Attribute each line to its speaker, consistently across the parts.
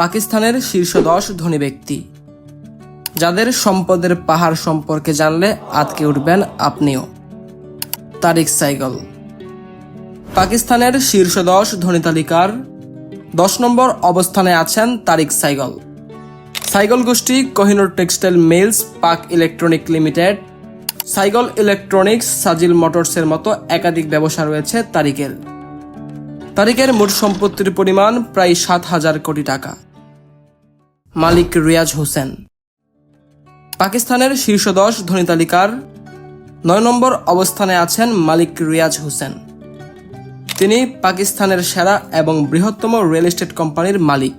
Speaker 1: পাকিস্তানের শীর্ষ দশ ধনী ব্যক্তি। যাদের সম্পদের পাহাড় সম্পর্কে জানলে আতকে উঠবেন আপনিও। তারিক সাইগল। পাকিস্তানের শীর্ষ দশ ধনী তালিকার দশ নম্বর অবস্থানে আছেন তারিক সাইগল। সাইগল গোষ্ঠী Kohinoor textile mills Pak electronic limited. Saigol electronics Sajil মোটরসের মতো একাধিক ব্যবসা রয়েছে তারিকের তারিকের মোট সম্পত্তির পরিমাণ প্রায় সাত হাজার কোটি টাকা। মালিক রিয়াজ হোসেন। পাকিস্তানের শীর্ষ দশ ধনী তালিকার নয় নম্বর অবস্থানে আছেন মালিক রিয়াজ হোসেন। তিনি পাকিস্তানের সেরা এবং বৃহত্তম রিয়েল এস্টেট কোম্পানির মালিক।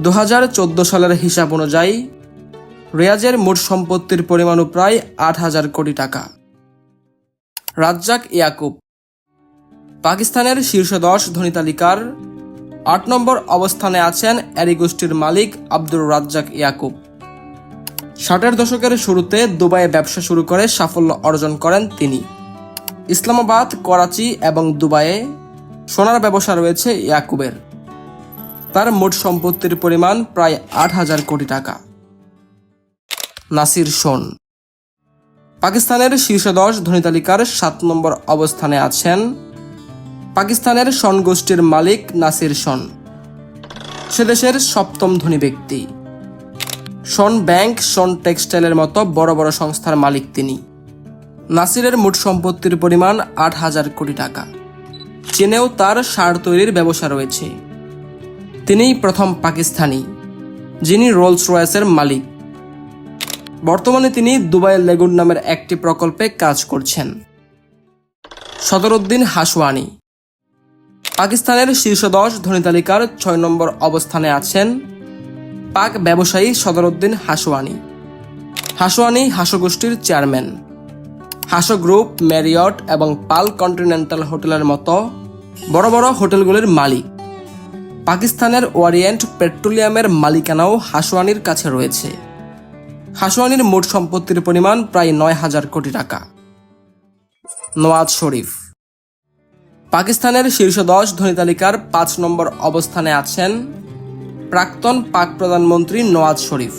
Speaker 1: দু হাজার চোদ্দ সালের হিসাব অনুযায়ী রিয়াজের মোট সম্পত্তির পরিমাণও প্রায় আট হাজার কোটি টাকা। রাজ্জাক ইয়াকুব। পাকিস্তানের শীর্ষ দশ ধনী তালিকার আট নম্বর অবস্থানে আছেন অ্যারি গোষ্ঠীর মালিক আব্দুর রাজ্জাক ইয়াকুব। ষাটের দশকের শুরুতে দুবাইয়ে ব্যবসা শুরু করে সাফল্য অর্জন করেন তিনি। ইসলামাবাদ, করাচি এবং দুবাইয়ে সোনার ব্যবসা রয়েছে ইয়াকুবের। তার মোট সম্পত্তির পরিমাণ প্রায় আট হাজার কোটি টাকা। নাসির সোন। পাকিস্তানের শীর্ষ দশ ধনী তালিকার সাত নম্বর অবস্থানে আছেন পাকিস্তানের সন গোষ্ঠীর মালিক নাসির সন। সে দেশের সপ্তম ধনী ব্যক্তি। সন ব্যাংক, সন টেক্সটাইলের মতো বড় বড় সংস্থার মালিক তিনি। নাসিরের মোট সম্পত্তির পরিমাণ আট হাজার কোটি টাকা। চীনেও তার সার তৈরির ব্যবসা রয়েছে। তিনিই প্রথম পাকিস্তানি, যিনি রোলস রয়েসের মালিক। বর্তমানে তিনি দুবাইয়ের লেগুন নামের একটি প্রকল্পে কাজ করছেন। সদরুদ্দিন হাসওয়ানি। পাকিস্তানের শীর্ষ দশ ধনী তালিকার ছয় নম্বর অবস্থানে আছেন পাক ব্যবসায়ী সদরুদ্দিন হাসওয়ানি। হাসওয়ানি হাসো গোষ্ঠীর চেয়ারম্যান। হাসো গ্রুপ, ম্যারিয়ট এবং পাল কন্টিনেন্টাল হোটেলের মতো বড় বড় হোটেলগুলির মালিক। পাকিস্তানের ওয়ারিয়েন্ট পেট্রোলিয়ামের মালিকানাও হাসওয়ানির কাছে রয়েছে। হাসওয়ানির মোট সম্পত্তির পরিমাণ প্রায় নয় হাজার কোটি টাকা। নওয়াজ শরীফ পাকিস্তানের শীর্ষ দশ ধনী তালিকার পাঁচ নম্বর অবস্থানে আছেন প্রাক্তন পাক প্রধানমন্ত্রী নওয়াজ শরীফ।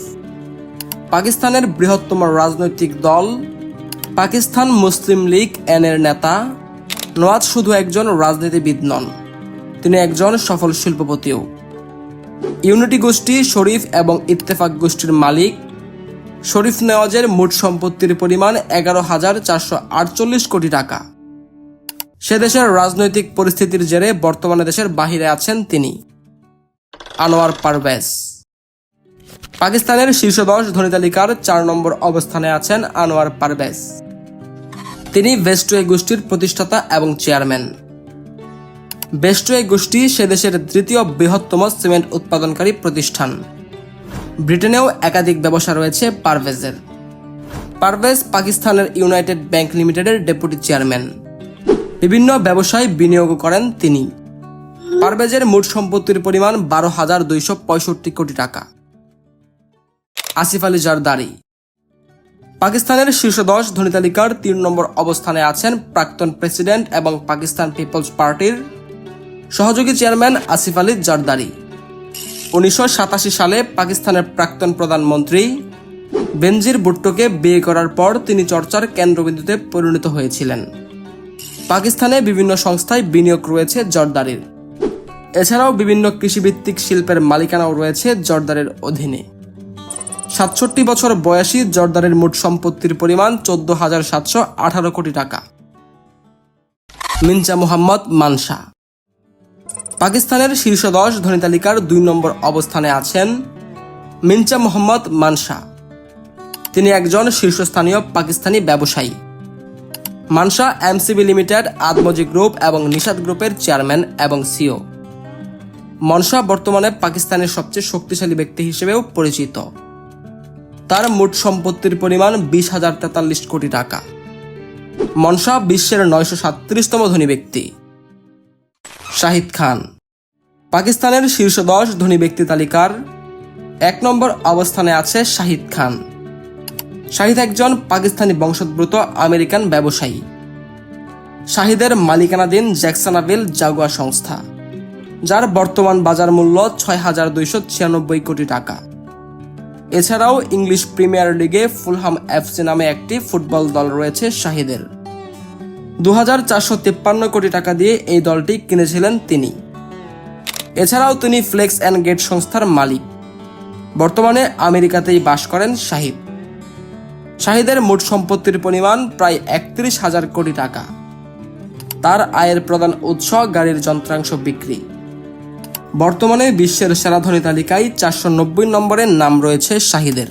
Speaker 1: পাকিস্তানের বৃহত্তম রাজনৈতিক দল পাকিস্তান মুসলিম লীগ এন এর নেতা। নওয়াজ শুধু একজন রাজনীতিবিদ নন, তিনি একজন সফল শিল্পপতিও। ইউনিটি গোষ্ঠী শরীফ এবং ইত্তেফাক গোষ্ঠীর মালিক। শরীফ নেওয়াজের মোট সম্পত্তির পরিমাণ এগারো হাজার চারশো আটচল্লিশ কোটি টাকা। সে দেশের রাজনৈতিক পরিস্থিতির জেরে বর্তমানে দেশের বাহিরে আছেন তিনি। আনোয়ার পারভেজ। পাকিস্তানের শীর্ষ দশ ধনী তালিকার চার নম্বর অবস্থানে আছেন আনোয়ার পারভেজ। তিনি বেস্টওয়ে গোষ্ঠীর প্রতিষ্ঠাতা এবং চেয়ারম্যান। বেস্টওয়ে গোষ্ঠী সে দেশের তৃতীয় বৃহত্তম সিমেন্ট উৎপাদনকারী প্রতিষ্ঠান। ব্রিটেনেও একাধিক ব্যবসা রয়েছে পারভেজের। পারভেজ পাকিস্তানের ইউনাইটেড ব্যাংক লিমিটেডের ডেপুটি চেয়ারম্যান। বিভিন্ন ব্যবসায় বিনিয়োগ করেন তিনি। পারভেজের মোট সম্পত্তির পরিমাণ বারো হাজার দুইশো পঁয়ষট্টি কোটি টাকা। আসিফ আলী জারদারি। পাকিস্তানের শীর্ষ দশ ধনী তালিকার তিন নম্বর অবস্থানে আছেন প্রাক্তন প্রেসিডেন্ট এবং পাকিস্তান পিপলস পার্টির সহযোগী চেয়ারম্যান আসিফ আলী জারদারি। উনিশশো সাতাশি সালে পাকিস্তানের প্রাক্তন প্রধানমন্ত্রী বেনজির ভুট্টোকে বিয়ে করার পর তিনি চর্চার কেন্দ্রবিন্দুতে পরিণত হয়েছিলেন। পাকিস্তানে বিভিন্ন সংস্থায় বিনিয়োগ রয়েছে জর্দারির। এছাড়াও বিভিন্ন কৃষিভিত্তিক শিল্পের মালিকানাও রয়েছে জর্দারের অধীনে। সাতষট্টি বছর বয়সী জর্দারের মোট সম্পত্তির পরিমাণ চোদ্দ হাজার সাতশো আঠারো কোটি টাকা। মিনচা মোহাম্মদ মানসা। পাকিস্তানের শীর্ষ দশ ধনী তালিকার দুই নম্বর অবস্থানে আছেন মিনচা মোহাম্মদ মানসা। তিনি একজন শীর্ষস্থানীয় পাকিস্তানি ব্যবসায়ী। Mansa MCB limited, Adamjee group এবং নিষাদ গ্রুপের চেয়ারম্যান এবং সিও। মনসা বর্তমানে পাকিস্তানের সবচেয়ে শক্তিশালী ব্যক্তি হিসেবেও পরিচিত। তার মোট সম্পত্তির পরিমাণ বিশ হাজার তেতাল্লিশ কোটি টাকা। মনসা বিশ্বের নয়শো সাতত্রিশতম ধনী ব্যক্তি। শাহিদ খান। পাকিস্তানের শীর্ষ দশ ধনী ব্যক্তি তালিকার এক নম্বর অবস্থানে আছে শাহিদ খান। শাহিদ একজন পাকিস্তানি বংশোদ্ভূত আমেরিকান ব্যবসায়ী। শাহিদের মালিকানাধীন জ্যাকসানাভিল জাগুয়া সংস্থা, যার বর্তমান বাজার মূল্য ছয় হাজার দুইশো ছিয়ানব্বই কোটি টাকা। এছাড়াও ইংলিশ প্রিমিয়ার লিগে ফুলহাম এফসি নামে একটি ফুটবল দল রয়েছে শাহিদের। দু হাজার চারশো তিপ্পান্ন কোটি টাকা দিয়ে এই দলটি কিনেছিলেন তিনি। এছাড়াও তিনি ফ্লেক্স অ্যান্ড গেট সংস্থার মালিক। বর্তমানে আমেরিকাতেই বাস করেন শাহিদ। শাহিদের মোট সম্পত্তির পরিমাণ প্রায় একত্রিশ হাজার কোটি টাকা। তার আয়ের প্রধান উৎস গাড়ির যন্ত্রাংশ বিক্রি। বর্তমানে বিশ্বের সেরাধনী তালিকায় চারশো নব্বই নম্বরের নাম রয়েছে শাহিদের।